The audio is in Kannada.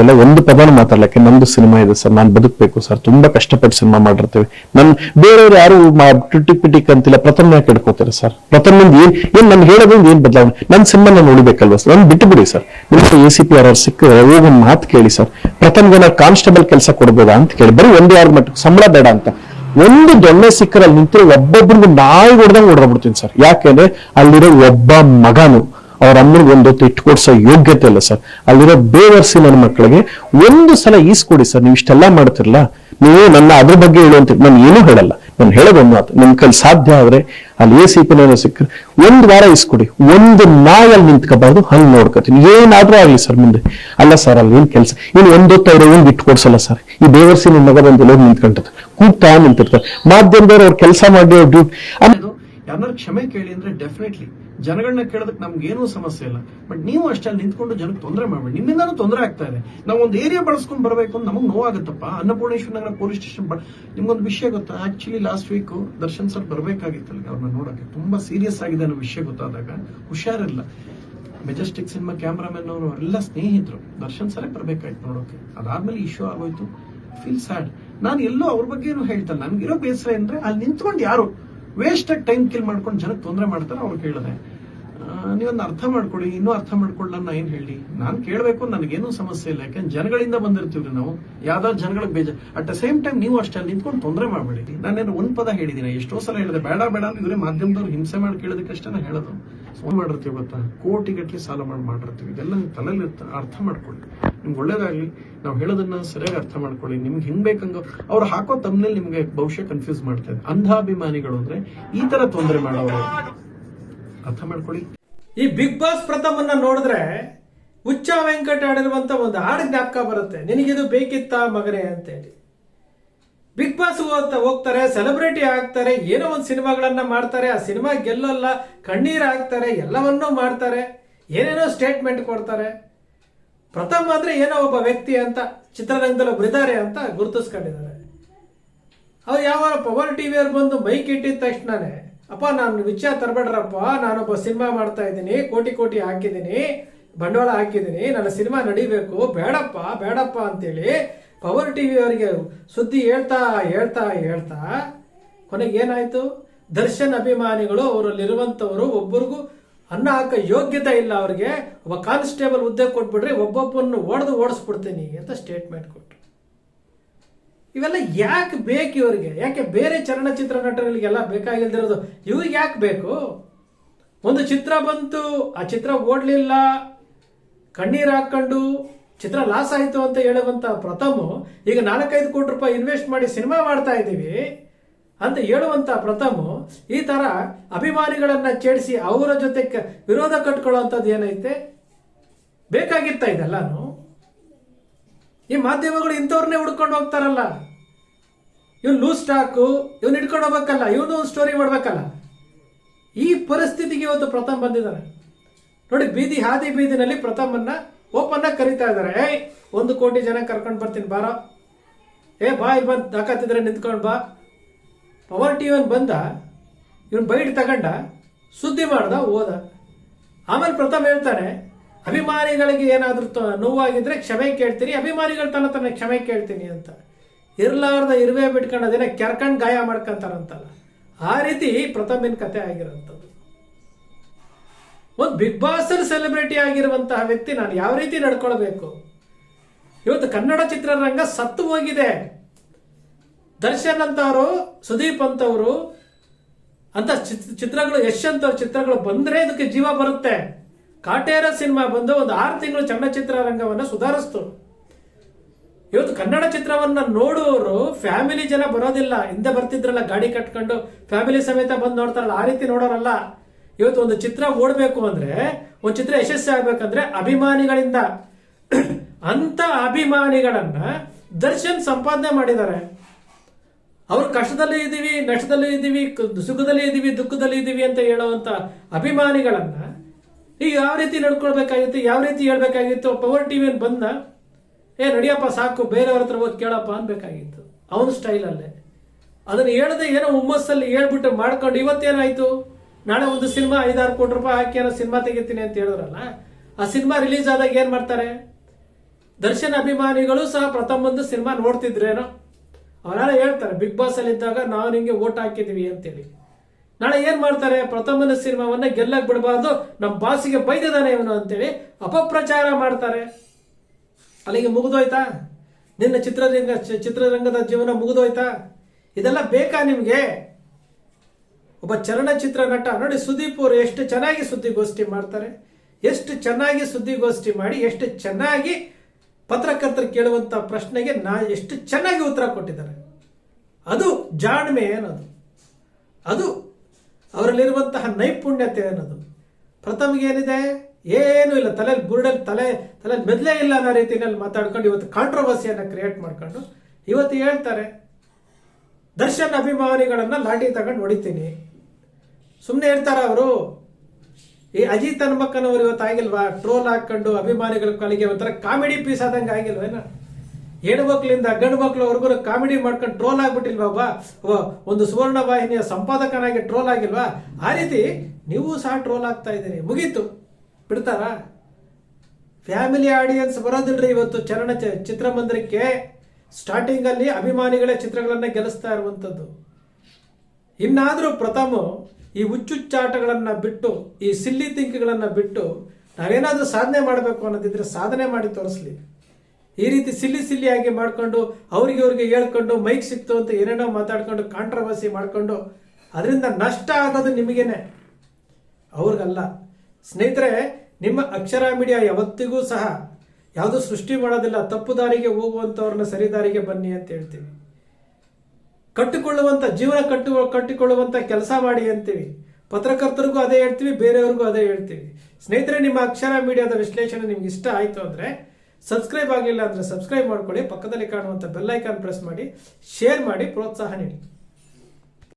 ಎಲ್ಲ ಒಂದು ಪದನ ಮಾತಾಡ್ಲಕ್ಕೆ ನಮ್ದು ಸಿನಿಮಾ ಇದೆ ಸರ್, ನಾನು ಬದುಕಬೇಕು ಸರ್, ತುಂಬಾ ಕಷ್ಟಪಟ್ಟು ಸಿನಿಮಾ ಮಾಡಿರ್ತೀವಿ. ನನ್ ಬೇರೆಯವ್ರು ಯಾರು ಟಿಟಿಕ್ ಪಿಟಿಕ್ ಅಂತಿಲ್ಲ ಪ್ರಥಮ ಯಾಕೆ ಇಡ್ಕೋತಾರೆ ಸರ್. ಪ್ರಥಮ ಏನ್ ಏನ್ ನನ್ ಹೇಳೋದ್ರಿಂದ ಏನ್ ಬದಲಾವಣೆ? ನನ್ನ ಸಿನಿಮಾ ನಾನು ಉಳಿಬೇಕಲ್ವಾ ಸರ್? ನಾನು ಬಿಟ್ಟು ಬಿಡಿ ಸರ್. ನಿಮ್ಗೆ ಎ ಸಿ ಪಿ ಆರ್ ಸಿಕ್ಕಿದ್ರೆ ಹೋಗಿ ಮಾತು ಕೇಳಿ ಸರ್. ಪ್ರಥಮ್ಗೆ ನಾವು ಕಾನ್ಸ್ಟೇಬಲ್ ಕೆಲಸ ಕೊಡ್ಬೋದಾ ಅಂತ ಕೇಳಿ. ಬರೀ ಒಂದು ಯಾರು ಮಟ್ಟ ಸಂಬಳ ಬೇಡ ಅಂತ. ಒಂದು ದೊಣ್ಣೆ ಸಿಕ್ಕರಲ್ಲಿ ನಿಂತಿರೋ ಒಬ್ಬೊಬ್ಬರಿಗೂ ನಾಯಿ ಹೊಡೆದಂಗೆ ಹೊಡೆದ್ಬಿಡ್ತೀನಿ ಸರ್. ಯಾಕೆಂದ್ರೆ ಅಲ್ಲಿರೋ ಒಬ್ಬ ಮಗನು ಅವ್ರ ಅಮ್ಮನಿಗೆ ಒಂದು ಹೊತ್ತು ಇಟ್ಕೊಡ್ಸೋ ಯೋಗ್ಯತೆ ಇಲ್ಲ ಸರ್. ಅಲ್ಲಿರೋ ಬೇವರ್ಸಿ ನನ್ನ ಮಕ್ಕಳಿಗೆ ಒಂದು ಸಲ ಈಸ್ಕೊಡಿ ಸರ್, ನೀವು ಇಷ್ಟೆಲ್ಲ ಮಾಡ್ತಿರಲ್ಲ ನೀವು ನನ್ನ ಅದ್ರ ಬಗ್ಗೆ ಹೇಳುವಂತ ನಾನು ಏನೂ ಹೇಳಲ್ಲ. ನಾನು ಹೇಳೋದೊಂದು ಮಾತು. ನಿಮ್ ಕೈಲಿ ಸಾಧ್ಯ ಆದ್ರೆ ಅಲ್ಲಿ ಎ ಸಿ ಪಿನ ಸಿಕ್ಕರೆ ಒಂದು ವಾರ ಇಸ್ಕೊಡಿ ಒಂದು ನಾಯಲ್ಲಿ ನಿಂತ್ಕೋಬಾರ್ದು, ಹಂಗೆ ನೋಡ್ಕೋತೀನಿ. ಏನಾದ್ರೂ ಆಗಲಿ ಸರ್ ಮುಂದೆ. ಅಲ್ಲ ಸರ್, ಅಲ್ಲಿ ಏನು ಕೆಲಸ? ಇನ್ನು ಒಂದೊತ್ತು ಅವ್ರ ಏನು ಬಿಟ್ಕೊಡ್ಸಲ್ಲ ಸರ್? ಈ ಬೇವರ್ಸಿ ನನ್ನ ಮಗ ಬಂದು ನಿಂತ್ಕೊಂಡದ್ದು ಕೂಗ್ತಾ ನಿಂತಿರ್ತಾರೆ. ಮಾಧ್ಯಮದವ್ರು ಅವ್ರ ಕೆಲಸ ಮಾಡಿ ಅವ್ರ ಡ್ಯೂಟಿ ಯಾರನ್ನಾರು ಕ್ಷಮೆ ಕೇಳಿ ಅಂದ್ರೆ ಡೆಫಿನೆಟ್ಲಿ ಜನಗಳನ್ನ ಕೇಳೋದಕ್ಕೆ ನಮ್ಗೆ ಏನೂ ಸಮಸ್ಯೆ ಇಲ್ಲ. ಬಟ್ ನೀವು ಅಷ್ಟೇ ನಿಂತ್ಕೊಂಡು ಜನಕ್ಕೆ ತೊಂದರೆ ಮಾಡಬೇಡಿ. ನಿಮ್ಮಿಂದಾನು ತೊಂದರೆ ಆಗ್ತಾ ಇದೆ. ನಾವು ಒಂದು ಏರಿಯಾ ಬಳಸ್ಕೊಂಡು ಬರಬೇಕು ಅಂತ ನಮಗೆ ನೋವಾಗುತ್ತಪ್ಪ. ಅನ್ನಪೂರ್ಣೇಶ್ವರ ನಗರ ಪೊಲೀಸ್ ಸ್ಟೇಷನ್ ನಿಮ್ಗೊಂದು ವಿಷಯ ಗೊತ್ತಾ? Actually last week Darshan sir ಬರಬೇಕಾಗಿತ್ತು ಅವ್ರನ್ನ ನೋಡಕ್ಕೆ ತುಂಬಾ ಸೀರಿಯಸ್ ಆಗಿದೆ ಅನ್ನೋ ವಿಷಯ ಗೊತ್ತಾದಾಗ ಹುಷಾರಿಲ್ಲ. ಮೆಜೆಸ್ಟಿಕ್ ಸಿನಿಮಾ ಕ್ಯಾಮ್ರಾಮನ್ ಅವರು ಎಲ್ಲ ಸ್ನೇಹಿತರು ದರ್ಶನ್ ಸರೇ ಬರಬೇಕಾಯ್ತು ನೋಡೋಕೆ. ಅದಾದ್ಮೇಲೆ ಇಶ್ಯೂ ಆಗೋಯ್ತು. ಫೀಲ್ ಸ್ಯಾಡ್ ನಾನು ಎಲ್ಲೋ ಅವ್ರ ಏನು ಹೇಳ್ತಲ್ಲ ನನ್ಗಿರೋ ಬೇಸರ ಅಂದ್ರೆ ಅಲ್ಲಿ ನಿಂತ್ಕೊಂಡು ಯಾರು ವೇಸ್ಟ್ ಆಗಿ ಟೈಮ್ ಕಿಲ್ ಮಾಡ್ಕೊಂಡು ಜನಕ್ಕೆ ತೊಂದರೆ ಮಾಡ್ತಾರೆ ಅವ್ರಿಗೆ ಹೇಳಿದೆ ನೀವೊಂದು ಅರ್ಥ ಮಾಡ್ಕೊಳ್ಳಿ ಇನ್ನೂ ಅರ್ಥ ಮಾಡ್ಕೊಳ್ಳ ನಾನು ಏನು ಹೇಳಿ? ನಾನು ಕೇಳಬೇಕು, ನನಗೇನು ಸಮಸ್ಯೆ ಇಲ್ಲ, ಯಾಕಂದ್ರೆ ಜನಗಳಿಂದ ಬಂದಿರ್ತೀವ್ರಿ ನಾವು, ಯಾವ್ದಾದ್ರು ಜನಗಳಿಗೆ ಬೇಜ ಅಟ್ ದ ಸೇಮ್ ಟೈಮ್ ನೀವು ಅಷ್ಟೇ ನಿಂತ್ಕೊಂಡು ತೊಂದರೆ ಮಾಡಬೇಡಿ. ನಾನೇನು ಒಂದು ಪದ ಹೇಳಿದ್ದೀನಿ ಎಷ್ಟೋ ಸಲ ಹೇಳಿದೆ, ಬೇಡ ಬೇಡ ಇವರೇ ಮಾಧ್ಯಮದವ್ರು ಹಿಂಸೆ ಮಾಡಿ ಕೇಳೋದಕ್ಕಷ್ಟೇ ನಾನು ಹೇಳೋದು. ಫೋನ್ ಮಾಡಿರ್ತೀವಿ ಗೊತ್ತಾ? ಕೋಟಿಗಟ್ಟಲೆ ಸಾಲ ಮಾಡಿ ಮಾಡಿರ್ತೀವಿ. ಇದೆಲ್ಲ ತಲೆಯಲ್ಲಿ ಅರ್ಥ ಮಾಡ್ಕೊಳ್ಳಿ. ನಿಮ್ಗೆ ಒಳ್ಳೇದಾಗ್ಲಿ. ನಾವು ಹೇಳೋದನ್ನ ಸರಿಯಾಗಿ ಅರ್ಥ ಮಾಡ್ಕೊಳ್ಳಿ. ನಿಮ್ಗೆ ಹೆಂಗ್ ಬೇಕಂಗ, ಅವ್ರು ಹಾಕೋ ತಮ್ಮನಲ್ಲಿ ನಿಮ್ಗೆ ಬಹುಶಃ ಕನ್ಫ್ಯೂಸ್ ಮಾಡ್ತಾ ಇದೆ. ಅಂಧಾಭಿಮಾನಿಗಳು ಅಂದ್ರೆ ಈ ತರ ತೊಂದರೆ ಮಾಡೋರು. ಅರ್ಥ ಮಾಡ್ಕೊಳ್ಳಿ. ಈ ಬಿಗ್ ಬಾಸ್ ಪ್ರಥಮನ್ನ ನೋಡಿದ್ರೆ ಹುಚ್ಚ ವೆಂಕಟ ಆಡಿರುವಂತ ಒಂದು ಹಾಡು ಜ್ಞಾಪಕ ಬರುತ್ತೆ. ನಿನಗಿದು ಬೇಕಿತ್ತ ಮಗನೇ ಅಂತೇಳಿ. ಬಿಗ್ ಬಾಸ್ ಹೋಗ್ತಾ ಹೋಗ್ತಾರೆ ಸೆಲೆಬ್ರಿಟಿ ಆಗ್ತಾರೆ, ಏನೋ ಒಂದು ಸಿನಿಮಾಗಳನ್ನ ಮಾಡ್ತಾರೆ, ಆ ಸಿನಿಮಾ ಗೆಲ್ಲಲ್ಲ, ಕಣ್ಣೀರ್ ಹಾಕ್ತಾರೆ, ಎಲ್ಲವನ್ನೂ ಮಾಡ್ತಾರೆ, ಏನೇನೋ ಸ್ಟೇಟ್ಮೆಂಟ್ ಕೊಡ್ತಾರೆ. ಪ್ರಥಮ ಅಂದ್ರೆ ಏನೋ ಒಬ್ಬ ವ್ಯಕ್ತಿ ಅಂತ, ಚಿತ್ರರಂಗದಲ್ಲಿ ಅಂತ ಗುರುತಿಸ್ಕೊಂಡಿದ್ದಾರೆ. ಅವ್ರು ಯಾವ ಪವರ್ ಅವ್ರು ಬಂದು ಮೈಕ್ ಇಟ್ಟಿದ ತಕ್ಷಣನೇ, ಅಪ್ಪ, ನಾನು ವಿಚಾರ ತರಬೇಡ್ರಪ್ಪ, ನಾನೊಬ್ಬ ಸಿನಿಮಾ ಮಾಡ್ತಾ ಇದ್ದೀನಿ, ಕೋಟಿ ಕೋಟಿ ಹಾಕಿದ್ದೀನಿ, ಬಂಡವಾಳ ಹಾಕಿದ್ದೀನಿ, ನನ್ನ ಸಿನಿಮಾ ನಡಿಬೇಕು, ಬೇಡಪ್ಪ ಬೇಡಪ್ಪ ಅಂತೇಳಿ ಪವರ್ ಟಿವಿ ಅವರಿಗೆ ಸುದ್ದಿ ಹೇಳ್ತಾ ಹೇಳ್ತಾ ಹೇಳ್ತಾ ಕೊನೆಗೆ ಏನಾಯ್ತು? ದರ್ಶನ್ ಅಭಿಮಾನಿಗಳು ಅವರಲ್ಲಿರುವಂಥವರು ಒಬ್ಬರಿಗೂ ಅನ್ನ ಹಾಕೋ ಯೋಗ್ಯತೆ ಇಲ್ಲ ಅವ್ರಿಗೆ, ಒಬ್ಬ ಕಾನ್ಸ್ಟೇಬಲ್ ಹುದ್ದೆ ಕೊಟ್ಬಿಟ್ರೆ ಒಬ್ಬೊಬ್ಬನ್ನು ಹೊಡೆದು ಓಡಿಸ್ಬಿಡ್ತೀನಿ ಅಂತ ಸ್ಟೇಟ್ಮೆಂಟ್ ಕೊಟ್ಟರು ಇವೆಲ್ಲ ಯಾಕೆ ಬೇಕು ಇವರಿಗೆ? ಯಾಕೆ ಬೇರೆ ಚಲನಚಿತ್ರ ನಟರಿಗೆಲ್ಲ ಬೇಕಾಗಿಲ್ದಿರೋದು? ಇವ್ರಿಗೆ ಯಾಕೆ ಬೇಕು? ಒಂದು ಚಿತ್ರ ಬಂತು, ಆ ಚಿತ್ರ ಓಡಲಿಲ್ಲ, ಕಣ್ಣೀರ್ ಹಾಕೊಂಡು ಚಿತ್ರ ಲಾಸ್ ಆಯಿತು ಅಂತ ಹೇಳುವಂತ ಪ್ರಥಮ ಈಗ ನಾಲ್ಕೈದು ಕೋಟಿ ರೂಪಾಯಿ ಇನ್ವೆಸ್ಟ್ ಮಾಡಿ ಸಿನಿಮಾ ಮಾಡ್ತಾ ಇದ್ದೀವಿ. ಅಂತ ಹೇಳುವಂತ ಪ್ರಥಮ ಈ ತರ ಅಭಿಮಾನಿಗಳನ್ನ ಚೇಡಿಸಿ ಅವರ ಜೊತೆ ವಿರೋಧ ಕಟ್ಕೊಳ್ಳುವಂಥದ್ದು ಏನೈತೆ? ಬೇಕಾಗಿತ್ತ ಇದೆಲ್ಲಾನು? ಈ ಮಾಧ್ಯಮಗಳು ಇಂಥವ್ರನ್ನೇ ಹುಡ್ಕೊಂಡು ಹೋಗ್ತಾರಲ್ಲ. ಇವ್ನು ಲೂಸ್ ಸ್ಟಾಕು, ಇವ್ನು ಹಿಡ್ಕೊಂಡು ಹೋಗ್ಬೇಕಲ್ಲ, ಇವನು ಒಂದು ಸ್ಟೋರಿ ಮಾಡ್ಬೇಕಲ್ಲ. ಈ ಪರಿಸ್ಥಿತಿಗೆ ಇವತ್ತು ಪ್ರಥಮ್ ಬಂದಿದ್ದಾರೆ. ನೋಡಿ, ಬೀದಿ ಹಾದಿ ಬೀದಿನಲ್ಲಿ ಪ್ರಥಮನ್ನ ಓಪನ್ ಆಗಿ ಕರಿತಾ ಇದ್ದಾರೆ. ಏಯ್, ಒಂದು ಕೋಟಿ ಜನ ಕರ್ಕೊಂಡು ಬರ್ತೀನಿ, ಬಾರ. ಏ ಬಾ ಇಲ್ಲಿ ಬಂದು ತಾಕತ್ತಿದ್ರೆ ನಿಂತ್ಕೊಂಡು ಬಾ. ಪವರ್ ಟಿ ಒನ್ ಬಂದ, ಇವನ್ ಬೈಟ್ ತಗೊಂಡ, ಸುದ್ದಿ ಮಾಡ್ದ ಹೋದ ಆಮೇಲೆ ಪ್ರಥಮ ಹೇಳ್ತಾನೆ, ಅಭಿಮಾನಿಗಳಿಗೆ ಏನಾದರೂ ನೋವಾಗಿದ್ರೆ ಕ್ಷಮೆ ಕೇಳ್ತೀನಿ, ಅಭಿಮಾನಿಗಳ ತನ್ನ ತನ್ನ ಕ್ಷಮೆ ಕೇಳ್ತೀನಿ ಅಂತ. ಇರ್ಲಾರ್ದ ಇರುವೆ ಬಿಟ್ಕೊಂಡು ಅದೇನ ಕೆರ್ಕಂಡು ಗಾಯ ಮಾಡ್ಕೊಂತಾರಂತಲ್ಲ. ಆ ರೀತಿ ಪ್ರಥಮಿನ ಕತೆ ಆಗಿರೋಂಥದ್ದು. ಒಂದು ಬಿಗ್ ಬಾಸ್ ಅಲ್ಲಿ ಸೆಲೆಬ್ರಿಟಿ ಆಗಿರುವಂತಹ ವ್ಯಕ್ತಿ ನಾನು ಯಾವ ರೀತಿ ನಡ್ಕೊಳ್ಬೇಕು? ಇವತ್ತು ಕನ್ನಡ ಚಿತ್ರರಂಗ ಸತ್ತು ಹೋಗಿದೆ. ದರ್ಶನ್ ಅಂತವರು ಸುದೀಪ್ ಅಂತವರು, ಅಂತ ಚಿತ್- ಚಿತ್ರಗಳು, ಯಶ್ ಅಂತ ಚಿತ್ರಗಳು ಬಂದ್ರೆ ಇದಕ್ಕೆ ಜೀವ ಬರುತ್ತೆ. ಕಾಟೇರ ಸಿನಿಮಾ ಬಂದು ಒಂದು ಆರು ತಿಂಗಳು ಚಲನಚಿತ್ರ ರಂಗವನ್ನು ಸುಧಾರಿಸ್ತು. ಇವತ್ತು ಕನ್ನಡ ಚಿತ್ರವನ್ನ ನೋಡುವವರು ಫ್ಯಾಮಿಲಿ ಜನ ಬರೋದಿಲ್ಲ. ಹಿಂದೆ ಬರ್ತಿದ್ರಲ್ಲ, ಗಾಡಿ ಕಟ್ಕೊಂಡು ಫ್ಯಾಮಿಲಿ ಸಮೇತ ಬಂದು ನೋಡ್ತಾರಲ್ಲ, ಆ ರೀತಿ ನೋಡೋರಲ್ಲ. ಇವತ್ತು ಒಂದು ಚಿತ್ರ ಓಡಬೇಕು ಅಂದ್ರೆ, ಒಂದು ಚಿತ್ರ ಯಶಸ್ವಿ ಆಗ್ಬೇಕಂದ್ರೆ ಅಭಿಮಾನಿಗಳಿಂದ. ಅಂತ ಅಭಿಮಾನಿಗಳನ್ನ ದರ್ಶನ್ ಸಂಪಾದನೆ ಮಾಡಿದ್ದಾರೆ. ಅವ್ರು ಕಷ್ಟದಲ್ಲಿ ಇದ್ದೀವಿ, ನಷ್ಟದಲ್ಲಿ ಇದ್ದೀವಿ ಸುಖದಲ್ಲಿ ಇದ್ದೀವಿ, ದುಃಖದಲ್ಲಿ ಇದ್ದೀವಿ ಅಂತ ಹೇಳುವಂಥ ಅಭಿಮಾನಿಗಳನ್ನ ಈಗ ಯಾವ ರೀತಿ ನಡ್ಕೊಳ್ಬೇಕಾಗಿತ್ತು, ಯಾವ ರೀತಿ ಹೇಳ್ಬೇಕಾಗಿತ್ತು, ಪವರ್ ಟಿವಿ ಬಂದ, ಏ, ನಡಿಯಪ್ಪ, ಸಾಕು, ಬೇರೆಯವ್ರ ಹತ್ರ ಹೋಗಿ ಕೇಳಪ್ಪ ಅನ್ಬೇಕಾಗಿತ್ತು. ಅವನ ಸ್ಟೈಲಲ್ಲೇ. ಅದನ್ನ ಹೇಳದೆ ಏನೋ ಹುಮ್ಮಸ್ಸಲ್ಲಿ ಹೇಳ್ಬಿಟ್ಟು ಮಾಡ್ಕೊಂಡು ಇವತ್ತೇನಾಯ್ತು? ನಾಳೆ ಒಂದು ಸಿನಿಮಾ ಐದಾರು ಕೋಟಿ ರೂಪಾಯಿ ಹಾಕಿ ಏನೋ ಸಿನಿಮಾ ತೆಗಿತೀನಿ ಅಂತ ಹೇಳಿದ್ರಲ್ಲ, ಆ ಸಿನಿಮಾ ರಿಲೀಸ್ ಆದಾಗ ಏನು ಮಾಡ್ತಾರೆ? ದರ್ಶನ್ ಅಭಿಮಾನಿಗಳು ಸಹ ಪ್ರಥಮ ಒಂದು ಸಿನಿಮಾ ನೋಡ್ತಿದ್ರೇನೋ? ಅವರೆಲ್ಲ ಹೇಳ್ತಾರೆ ಬಿಗ್ ಬಾಸ್ ಅಲ್ಲಿ ಇದ್ದಾಗ ನಾವು ನಿಮಗೆ ಓಟ್ ಹಾಕಿದೀವಿ ಅಂತೇಳಿ. ನಾಳೆ ಏನ್ ಮಾಡ್ತಾರೆ? ಪ್ರಥಮನ ಸಿನಿಮಾವನ್ನ ಗೆಲ್ಲಕ್ ಬಿಡಬಾರ್ದು ನಮ್ಮ ಬಾಸಿಗೆ ಬೈದಿದ್ದಾನೆ ಇವನು ಅಂತೇಳಿ ಅಪಪ್ರಚಾರ ಮಾಡ್ತಾರೆ. ಅಲ್ಲಿಗೆ ಮುಗಿದೋಯ್ತಾ? ನಿನ್ನ ಚಿತ್ರರಂಗ ಚಿತ್ರರಂಗದ ಜೀವನ ಮುಗಿದೋಯ್ತಾ? ಇದೆಲ್ಲ ಬೇಕಾ ನಿಮಗೆ? ಒಬ್ಬ ಚಲನಚಿತ್ರ ನಟ, ನೋಡಿ ಸುದೀಪ್ ಅವರು ಎಷ್ಟು ಚೆನ್ನಾಗಿ ಸುದ್ದಿಗೋಷ್ಠಿ ಮಾಡ್ತಾರೆ. ಎಷ್ಟು ಚೆನ್ನಾಗಿ ಸುದ್ದಿಗೋಷ್ಠಿ ಮಾಡಿ, ಎಷ್ಟು ಚೆನ್ನಾಗಿ ಪತ್ರಕರ್ತರು ಕೇಳುವಂತ ಪ್ರಶ್ನೆಗೆ ನಾ ಎಷ್ಟು ಚೆನ್ನಾಗಿ ಉತ್ತರ ಕೊಟ್ಟಿದ್ದಾರೆ. ಅದು ಜಾಣ್ಮೆ ಅನ್ನೋದು. ಅದು ಅವರಲ್ಲಿರುವಂತಹ ನೈಪುಣ್ಯತೆ ಅನ್ನೋದು. ಪ್ರಥಮಗೆ ಏನಿದೆ? ಏನೂ ಇಲ್ಲ. ತಲೆಯಲ್ಲಿ ಬುರುಡಲ್ಲಿ ತಲೆ, ತಲೆಯಲ್ಲಿ ಮೆದಲೇ ಇಲ್ಲ ಅನ್ನೋ ರೀತಿಯಲ್ಲಿ ಮಾತಾಡ್ಕೊಂಡು ಇವತ್ತು ಕಾಂಟ್ರವರ್ಸಿಯನ್ನ ಕ್ರಿಯೇಟ್ ಮಾಡ್ಕೊಂಡು ಇವತ್ತು ಹೇಳ್ತಾರೆ, ದರ್ಶನ್ ಅಭಿಮಾನಿಗಳನ್ನು ಲಾಠಿ ತಗೊಂಡು ಹೊಡಿತೀನಿ. ಸುಮ್ಮನೆ ಹೇಳ್ತಾರೆ ಅವರು? ಈ ಅಜಿತ್ ಹನುಮಕ್ಕನವರು ಇವತ್ತು ಆಗಿಲ್ವಾ? ಟ್ರೋಲ್ ಹಾಕೊಂಡು ಅಭಿಮಾನಿಗಳ ಕಾಲಿಗೆ ಒಂಥರ ಕಾಮಿಡಿ ಪೀಸ್ ಆದಂಗೆ ಹೆಣ್ಣು ಮಕ್ಕಳಿಂದ ಗಂಡು ಮಕ್ಳವರೆಗೂ ಕಾಮಿಡಿ ಮಾಡ್ಕೊಂಡು ಟ್ರೋಲ್ ಆಗ್ಬಿಟ್ಟಿಲ್ವಾ ಒಬ್ಬ? ಒಂದು ಸುವರ್ಣ ವಾಹಿನಿಯ ಸಂಪಾದಕನಾಗಿ ಟ್ರೋಲ್ ಆಗಿಲ್ವಾ? ಆ ರೀತಿ ನೀವು ಸಹ ಟ್ರೋಲ್ ಆಗ್ತಾ ಇದ್ದೀರಿ. ಮುಗೀತು. ಬಿಡ್ತಾರಾ? ಫ್ಯಾಮಿಲಿ ಆಡಿಯನ್ಸ್ ಬರೋದಿಲ್ರಿ ಇವತ್ತು ಚಲನ ಚಿತ್ರಮಂದಿರಕ್ಕೆ. ಸ್ಟಾರ್ಟಿಂಗ್ ಅಲ್ಲಿ ಅಭಿಮಾನಿಗಳೇ ಚಿತ್ರಗಳನ್ನ ಗೆಲ್ಲಿಸ್ತಾ ಇರುವಂಥದ್ದು ಇನ್ನಾದರೂ ಪ್ರಥಮ ಈ ಹುಚ್ಚುಚ್ಚಾಟಗಳನ್ನು ಬಿಟ್ಟು, ಈ ಸಿಲ್ಲಿ ತಿಂಕಿಗಳನ್ನ ಬಿಟ್ಟು ನಾವೇನಾದರೂ ಸಾಧನೆ ಮಾಡಬೇಕು ಅನ್ನೋದಿದ್ರೆ ಸಾಧನೆ ಮಾಡಿ ತೋರಿಸ್ಲಿ. ಈ ರೀತಿ ಸಿಲ್ಲಿ ಸಿಲ್ಲಿಯಾಗಿ ಮಾಡ್ಕೊಂಡು, ಅವ್ರಿಗೆ ಅವ್ರಿಗೆ ಹೇಳ್ಕೊಂಡು, ಮೈಕ್ ಸಿಕ್ತು ಅಂತ ಏನೇನೋ ಮಾತಾಡ್ಕೊಂಡು, ಕಾಂಟ್ರವರ್ಸಿ ಮಾಡ್ಕೊಂಡು, ಅದರಿಂದ ನಷ್ಟ ಆಗೋದು ನಿಮಗೇನೆ. ಅವ್ರಿಗಲ್ಲ. ಸ್ನೇಹಿತರೆ, ನಿಮ್ಮ ಅಕ್ಷರ ಮೀಡಿಯಾ ಯಾವತ್ತಿಗೂ ಸಹ ಯಾವುದು ಸೃಷ್ಟಿ ಮಾಡೋದಿಲ್ಲ. ತಪ್ಪು ದಾರಿಗೆ ಹೋಗುವಂಥವ್ರನ್ನ ಸರಿ ದಾರಿಗೆ ಬನ್ನಿ ಅಂತ ಹೇಳ್ತೀವಿ. ಕಟ್ಟಿಕೊಳ್ಳುವಂತ, ಜೀವನ ಕಟ್ಟು, ಕಟ್ಟಿಕೊಳ್ಳುವಂತ ಕೆಲಸ ಮಾಡಿ ಅಂತೀವಿ. ಪತ್ರಕರ್ತರಿಗೂ ಅದೇ ಹೇಳ್ತೀವಿ, ಬೇರೆಯವ್ರಿಗೂ ಅದೇ ಹೇಳ್ತೀವಿ. ಸ್ನೇಹಿತರೆ, ನಿಮ್ಮ ಅಕ್ಷರ ಮೀಡಿಯಾದ ವಿಶ್ಲೇಷಣೆ ನಿಮ್ಗೆ ಇಷ್ಟ ಆಯ್ತು ಅಂದ್ರೆ ಸಬ್ಸ್ಕ್ರೈಬ್ ಆಗಿಲ್ಲ ಅಂದ್ರೆ ಸಬ್ಸ್ಕ್ರೈಬ್ ಮಾಡ್ಕೊಳ್ಳಿ. ಪಕ್ಕದಲ್ಲಿ ಕಾಣುವಂತ ಬೆಲ್ ಐಕಾನ್ ಪ್ರೆಸ್ ಮಾಡಿ, ಶೇರ್ ಮಾಡಿ, ಪ್ರೋತ್ಸಾಹ ನೀಡಿ.